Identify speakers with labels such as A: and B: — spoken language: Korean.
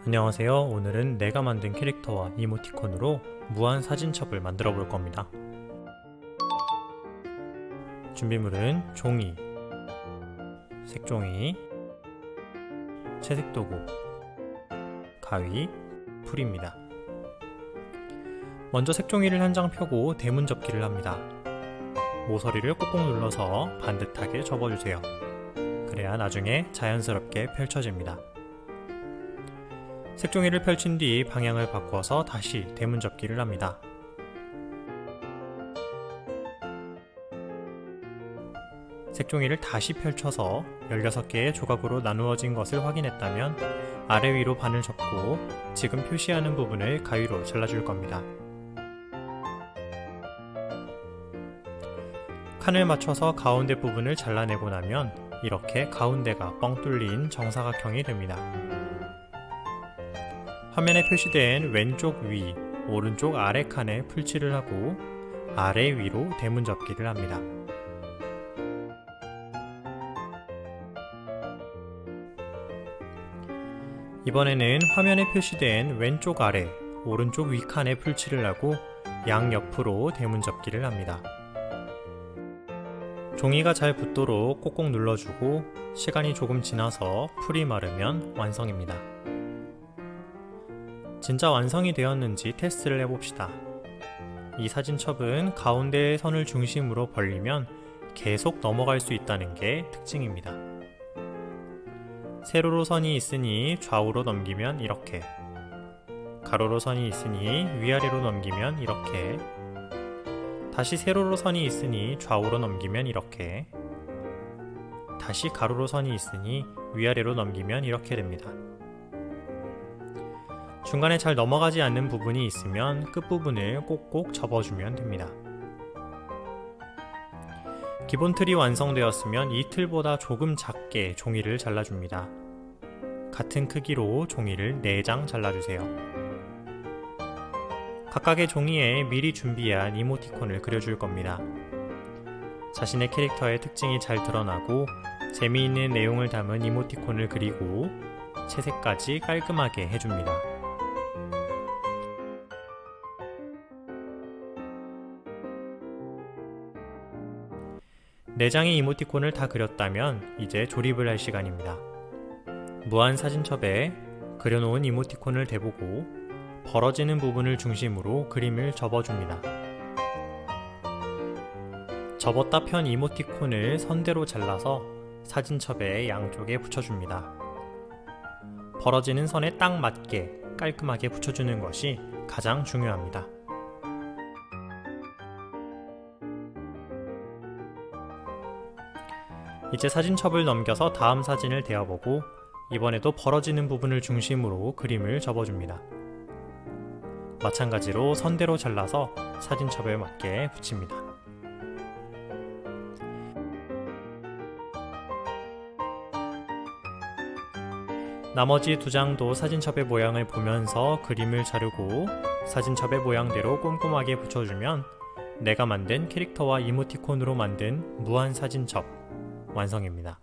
A: 안녕하세요. 오늘은 내가 만든 캐릭터와 이모티콘으로 무한 사진첩을 만들어 볼 겁니다. 준비물은 종이, 색종이, 채색 도구, 가위, 풀입니다. 먼저 색종이를 한 장 펴고 대문 접기를 합니다. 모서리를 꼭꼭 눌러서 반듯하게 접어주세요. 그래야 나중에 자연스럽게 펼쳐집니다. 색종이를 펼친 뒤 방향을 바꿔서 다시 대문 접기를 합니다. 색종이를 다시 펼쳐서 16개의 조각으로 나누어진 것을 확인했다면 아래 위로 반을 접고 지금 표시하는 부분을 가위로 잘라줄 겁니다. 칸을 맞춰서 가운데 부분을 잘라내고 나면 이렇게 가운데가 뻥 뚫린 정사각형이 됩니다. 화면에 표시된 왼쪽 위, 오른쪽 아래 칸에 풀칠을 하고 아래 위로 대문 접기를 합니다. 이번에는 화면에 표시된 왼쪽 아래, 오른쪽 위 칸에 풀칠을 하고 양옆으로 대문 접기를 합니다. 종이가 잘 붙도록 꼭꼭 눌러주고 시간이 조금 지나서 풀이 마르면 완성입니다. 진짜 완성이 되었는지 테스트를 해봅시다. 이 사진첩은 가운데의 선을 중심으로 벌리면 계속 넘어갈 수 있다는 게 특징입니다. 세로로 선이 있으니 좌우로 넘기면 이렇게 가로로 선이 있으니 위아래로 넘기면 이렇게 다시 세로로 선이 있으니 좌우로 넘기면 이렇게 다시 가로로 선이 있으니 위아래로 넘기면 이렇게 됩니다. 중간에 잘 넘어가지 않는 부분이 있으면 끝부분을 꼭꼭 접어주면 됩니다. 기본 틀이 완성되었으면 이 틀보다 조금 작게 종이를 잘라줍니다. 같은 크기로 종이를 4장 잘라주세요. 각각의 종이에 미리 준비한 이모티콘을 그려줄 겁니다. 자신의 캐릭터의 특징이 잘 드러나고 재미있는 내용을 담은 이모티콘을 그리고 채색까지 깔끔하게 해줍니다. 네 장의 이모티콘을 다 그렸다면 이제 조립을 할 시간입니다. 무한 사진첩에 그려놓은 이모티콘을 대보고 벌어지는 부분을 중심으로 그림을 접어줍니다. 접었다 편 이모티콘을 선대로 잘라서 사진첩의 양쪽에 붙여줍니다. 벌어지는 선에 딱 맞게 깔끔하게 붙여주는 것이 가장 중요합니다. 이제 사진첩을 넘겨서 다음 사진을 대어보고 이번에도 벌어지는 부분을 중심으로 그림을 접어줍니다. 마찬가지로 선대로 잘라서 사진첩에 맞게 붙입니다. 나머지 두 장도 사진첩의 모양을 보면서 그림을 자르고 사진첩의 모양대로 꼼꼼하게 붙여주면 내가 만든 캐릭터와 이모티콘으로 만든 무한 사진첩 완성입니다.